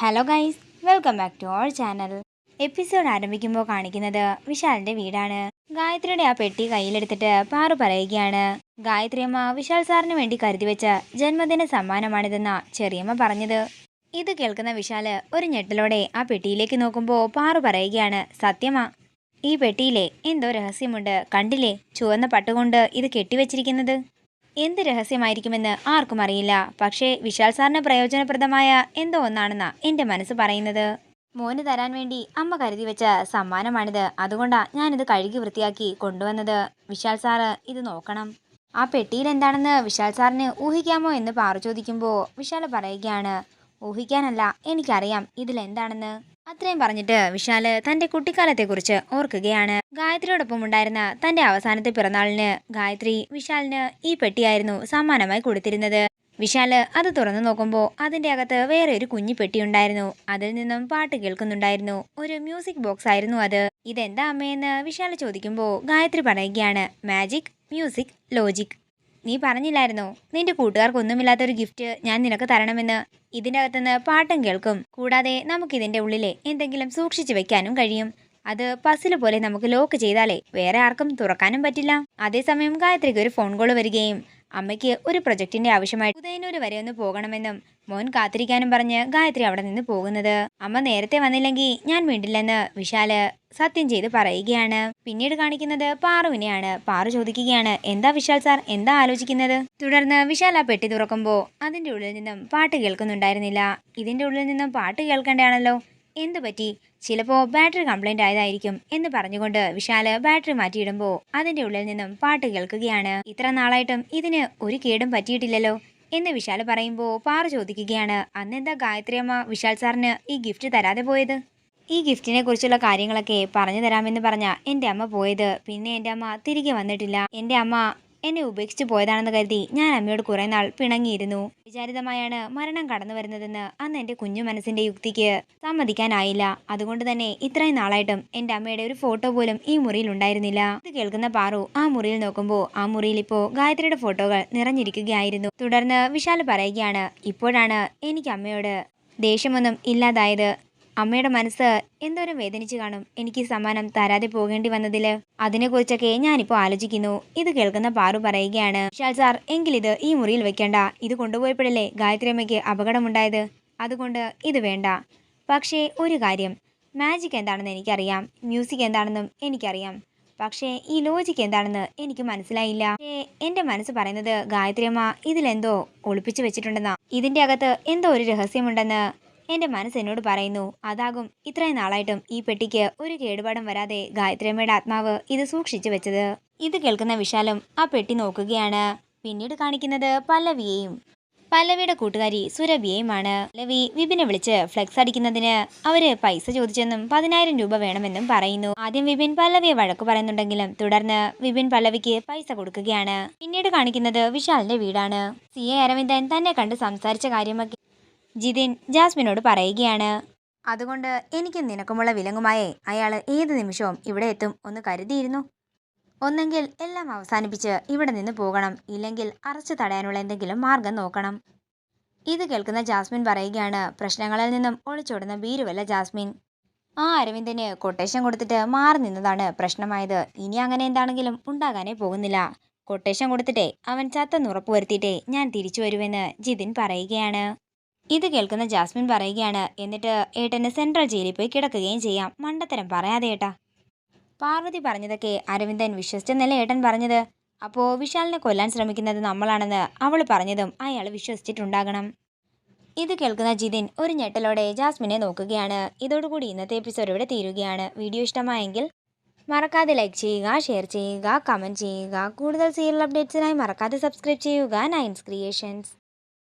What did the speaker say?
Hello guys welcome back to our channel episode ആരംഭിക്കുമ്പോൾ കാണിക്കുന്നത് വിശാലിന്റെ വീടാണ്. ഗായത്രിയുടെ ആ പെട്ടി കയ്യിലെടുത്തിട്ട് പാറു പറയുകയാണ്. ഗായത്രി അമ്മ വിശാൽ സാറിന് വേണ്ടി കരുതി വെച്ച ജന്മദിന സമ്മാനമാണിതെന്ന ചെറിയമ്മ പറഞ്ഞത്. ഇത് കേൾക്കുന്ന വിശാൽ ഒരു ഞെട്ടലോടെ ആ പെട്ടിയിലേക്ക് നോക്കുമ്പോൾ പാറു പറയുകയാണ് സത്യമാ ഈ പെട്ടിയിലെ എന്തോ രഹസ്യമുണ്ട്. കണ്ടില്ലേ? ചുവന്ന പട്ടുകൊണ്ട് ഇത് കെട്ടിവെച്ചിരിക്കുന്നത്? എന്ത് രഹസ്യമായിരിക്കുമെന്ന് ആർക്കും അറിയില്ല. പക്ഷേ വിശാൽ സാറിന് പ്രയോജനപ്രദമായ എന്തോ ഒന്നാണെന്നാ എന്റെ മനസ്സ് പറയുന്നത്. മോന് തരാൻ വേണ്ടി അമ്മ കരുതി വെച്ച സമ്മാനമാണിത്. അതുകൊണ്ടാ ഞാനിത് കഴുകി വൃത്തിയാക്കി കൊണ്ടുവന്നത്. വിശാൽ സാറ് ഇത് നോക്കണം. ആ പെട്ടിയിൽ എന്താണെന്ന് വിശാൽ സാറിന് ഊഹിക്കാമോ എന്ന് പാറു ചോദിക്കുമ്പോൾ വിശാൽ പറയുകയാണ് ഊഹിക്കാനല്ല. എനിക്കറിയാം ഇതിൽ എന്താണെന്ന് അത്രയും പറഞ്ഞിട്ട് വിശാൽ തന്റെ കുട്ടിക്കാലത്തെക്കുറിച്ച് ഓർക്കുകയാണ്. ഗായത്രിയോടൊപ്പം ഉണ്ടായിരുന്ന തന്റെ അവസാനത്തെ പിറന്നാളിന് ഗായത്രി വിശാലിന് ഈ പെട്ടിയായിരുന്നു സമ്മാനമായി കൊടുത്തിരുന്നത്. വിശാൽ അത് തുറന്നു നോക്കുമ്പോൾ അതിന്റെ അകത്ത് വേറെ ഒരു കുഞ്ഞു പെട്ടി ഉണ്ടായിരുന്നു അതിൽ നിന്നും പാട്ട് കേൾക്കുന്നുണ്ടായിരുന്നു. ഒരു മ്യൂസിക് ബോക്സ് ആയിരുന്നു അത്. ഇതെന്താ അമ്മയെന്ന് വിശാൽ ചോദിക്കുമ്പോൾ ഗായത്രി പറയുകയാണ് മാജിക് മ്യൂസിക് ലോജിക്. നീ പറഞ്ഞില്ലായിരുന്നോ? നിന്റെ കൂട്ടുകാർക്കൊന്നുമില്ലാത്തൊരു ഗിഫ്റ്റ് ഞാൻ നിനക്ക് തരണമെന്ന്. ഇതിന്റെ അകത്തുനിന്ന് പാട്ടും കേൾക്കും. കൂടാതെ നമുക്കിതിന്റെ ഉള്ളിലെ എന്തെങ്കിലും സൂക്ഷിച്ചു വെക്കാനും കഴിയും. അത് പസിൽ പോലെ നമുക്ക് ലോക്ക് ചെയ്താലേ വേറെ ആർക്കും തുറക്കാനും പറ്റില്ല. അതേസമയം ഗായത്രിക്ക് ഒരു ഫോൺ കോൾ വരികയും അമ്മയ്ക്ക് ഒരു പ്രൊജക്ടിന്റെ ആവശ്യമായി ഉദയനൂർ വരെ ഒന്ന് പോകണമെന്നും മോൻ കാത്തിരിക്കാനും പറഞ്ഞ് ഗായത്രി അവിടെ നിന്ന് പോകുന്നത്. അമ്മ നേരത്തെ വന്നില്ലെങ്കിൽ ഞാൻ വീണ്ടില്ലെന്ന് വിശാൽ സത്യം ചെയ്ത് പറയുകയാണ്. പിന്നീട് കാണിക്കുന്നത് പാറുവിനെയാണ്. പാറു ചോദിക്കുകയാണ് എന്താ വിശാൽ സാർ? എന്താ ആലോചിക്കുന്നത്? തുടർന്ന് വിശാൽ ആ പെട്ടി തുറക്കുമ്പോൾ അതിന്റെ ഉള്ളിൽ നിന്നും പാട്ട് കേൾക്കുന്നുണ്ടായിരുന്നില്ല. ഇതിന്റെ ഉള്ളിൽ നിന്നും പാട്ട് കേൾക്കേണ്ടതാണല്ലോ. എന്തു പറ്റി? ചിലപ്പോൾ ബാറ്ററി കംപ്ലൈന്റ് ആയതായിരിക്കും എന്ന് പറഞ്ഞുകൊണ്ട് വിശാൽ ബാറ്ററി മാറ്റിയിടുമ്പോൾ അതിന്റെ ഉള്ളിൽ നിന്നും പാട്ട് കേൾക്കുകയാണ്. ഇത്ര നാളായിട്ടും ഇതിന് ഒരു കേടും പറ്റിയിട്ടില്ലല്ലോ എന്ന് വിശാൽ പറയുമ്പോൾ പാറ ചോദിക്കുകയാണ്. അന്നെന്താ ഗായത്രി അമ്മ വിശാൽ സാറിന് ഈ ഗിഫ്റ്റ് തരാതെ പോയത്? ഈ ഗിഫ്റ്റിനെ കുറിച്ചുള്ള കാര്യങ്ങളൊക്കെ പറഞ്ഞു തരാമെന്ന് പറഞ്ഞ എന്റെ അമ്മ പോയത്. പിന്നെ എന്റെ അമ്മ തിരികെ വന്നിട്ടില്ല. എന്റെ അമ്മ എന്നെ ഉപേക്ഷിച്ച് പോയതാണെന്ന് കരുതി ഞാൻ അമ്മയോട് കുറെ നാൾ പിണങ്ങിയിരുന്നു. വിചാരിതമായാണ് മരണം കടന്നു വരുന്നതെന്ന് അന്ന് എന്റെ കുഞ്ഞു മനസ്സിന്റെ യുക്തിക്ക് സമ്മതിക്കാനായില്ല. അതുകൊണ്ട് തന്നെ ഇത്രയും നാളായിട്ടും എന്റെ അമ്മയുടെ ഒരു ഫോട്ടോ പോലും ഈ മുറിയിൽ ഉണ്ടായിരുന്നില്ല. ഇത് കേൾക്കുന്ന പാറു ആ മുറിയിൽ നോക്കുമ്പോൾ ആ മുറിയിൽ ഇപ്പോൾ ഗായത്രിയുടെ ഫോട്ടോകൾ നിറഞ്ഞിരിക്കുകയായിരുന്നു. തുടർന്ന് വിശാൽ പറയുകയാണ് ഇപ്പോഴാണ് എനിക്ക് അമ്മയോട് ദേഷ്യമൊന്നും ഇല്ലാതായത്. അമ്മയുടെ മനസ്സ് എന്തോരം വേദനിച്ചു കാണും. എനിക്ക് സമ്മാനം തരാതെ പോകേണ്ടി വന്നതിൽ അതിനെക്കുറിച്ചൊക്കെ ഞാനിപ്പോൾ ആലോചിക്കുന്നു. ഇത് കേൾക്കുന്ന പാറു പറയുകയാണ് വിശാൽ സാർ എങ്കിലിത് ഈ മുറിയിൽ വെക്കേണ്ട. ഇത് കൊണ്ടുപോയപ്പോഴല്ലേ ഗായത്രി അമ്മയ്ക്ക് അപകടമുണ്ടായത്? അതുകൊണ്ട് ഇത് വേണ്ട. പക്ഷേ ഒരു കാര്യം. മാജിക് എന്താണെന്ന് എനിക്കറിയാം. മ്യൂസിക് എന്താണെന്നും എനിക്കറിയാം. പക്ഷേ ഈ ലോജിക്ക് എന്താണെന്ന് എനിക്ക് മനസ്സിലായില്ല. എന്റെ മനസ്സ് പറയുന്നത് ഗായത്രിയമ്മ ഇതിലെന്തോ ഒളിപ്പിച്ചു വെച്ചിട്ടുണ്ടെന്നാ. ഇതിന്റെ അകത്ത് എന്തോ ഒരു രഹസ്യമുണ്ടെന്ന് എന്റെ മനസ്സ് എന്നോട് പറയുന്നു അതാകും ഇത്രയും നാളായിട്ടും ഈ പെട്ടിക്ക് ഒരു കേടുപാടും വരാതെ ഗായത്രിയമ്മയുടെ ആത്മാവ് ഇത് സൂക്ഷിച്ചു വെച്ചത്. ഇത് കേൾക്കുന്ന വിശാലും ആ പെട്ടി നോക്കുകയാണ്. പിന്നീട് കാണിക്കുന്നത് പല്ലവിയെയും പല്ലവിയുടെ കൂട്ടുകാരി സുരഭിയെയുമാണ്. പല്ലവി വിപിനെ വിളിച്ച് ഫ്ലെക്സ് അടിക്കുന്നതിന് അവർ പൈസ ചോദിച്ചെന്നും പതിനായിരം രൂപ വേണമെന്നും പറയുന്നു. ആദ്യം വിപിൻ പല്ലവിയെ വഴക്കു പറയുന്നുണ്ടെങ്കിലും തുടർന്ന് വിപിൻ പല്ലവിക്ക് പൈസ കൊടുക്കുകയാണ്. പിന്നീട് കാണിക്കുന്നത് വിശാലിന്റെ വീടാണ്. സി. എ. അരവിന്ദൻ തന്നെ കണ്ട് സംസാരിച്ച കാര്യമൊക്കെ ജിതിൻ ജാസ്മിനോട് പറയുകയാണ്. അതുകൊണ്ട് എനിക്ക് നിനക്കുമുള്ള വിലങ്ങുമായേ അയാൾ ഏത് നിമിഷവും ഇവിടെ എത്തും ഒന്ന് കരുതിയിരുന്നു. ഒന്നെങ്കിൽ എല്ലാം അവസാനിപ്പിച്ച് ഇവിടെ നിന്ന് പോകണം ഇല്ലെങ്കിൽ അറസ്റ്റ് തടയാനുള്ള എന്തെങ്കിലും മാർഗം നോക്കണം. ഇത് കേൾക്കുന്ന ജാസ്മിൻ പറയുകയാണ് പ്രശ്നങ്ങളിൽ നിന്നും ഒളിച്ചോടുന്ന ഭീരുവല്ല ജാസ്മിൻ. ആ അരവിന്ദന് കൊട്ടേഷൻ കൊടുത്തിട്ട് മാറി നിന്നതാണ് പ്രശ്നമായത്. ഇനി അങ്ങനെ എന്താണെങ്കിലും ഉണ്ടാകാനേ പോകുന്നില്ല. കൊട്ടേഷൻ കൊടുത്തിട്ടേ അവൻ ചത്തെന്ന് ഉറപ്പുവരുത്തിയിട്ടേ ഞാൻ തിരിച്ചു വരുമെന്ന് ജിതിൻ പറയുകയാണ്. ഇത് കേൾക്കുന്ന ജാസ്മിൻ പറയുകയാണ്. എന്നിട്ട് ഏട്ടന് സെൻട്രൽ ജയിലിൽ പോയി കിടക്കുകയും ചെയ്യാം. മണ്ടത്തരം പറയാതെ ഏട്ടാ. പാർവതി പറഞ്ഞതൊക്കെ അരവിന്ദൻ വിശ്വസിച്ചെന്നല്ലേ ഏട്ടൻ പറഞ്ഞത്? അപ്പോൾ വിശാലിനെ കൊല്ലാൻ ശ്രമിക്കുന്നത് നമ്മളാണെന്ന് അവൾ പറഞ്ഞതും അയാൾ വിശ്വസിച്ചിട്ടുണ്ടാകണം. ഇത് കേൾക്കുന്ന ജിതിൻ ഒരു ഞെട്ടലോടെ ജാസ്മിനെ നോക്കുകയാണ്. ഇതോടുകൂടി ഇന്നത്തെ എപ്പിസോഡ് ഇവിടെ തീരുകയാണ്. വീഡിയോ ഇഷ്ടമായെങ്കിൽ മറക്കാതെ ലൈക്ക് ചെയ്യുക ഷെയർ ചെയ്യുക കമന്റ് ചെയ്യുക. കൂടുതൽ സീരിയൽ അപ്ഡേറ്റ്സിനായി മറക്കാതെ സബ്സ്ക്രൈബ് ചെയ്യുക. നയൻസ് ക്രിയേഷൻസ്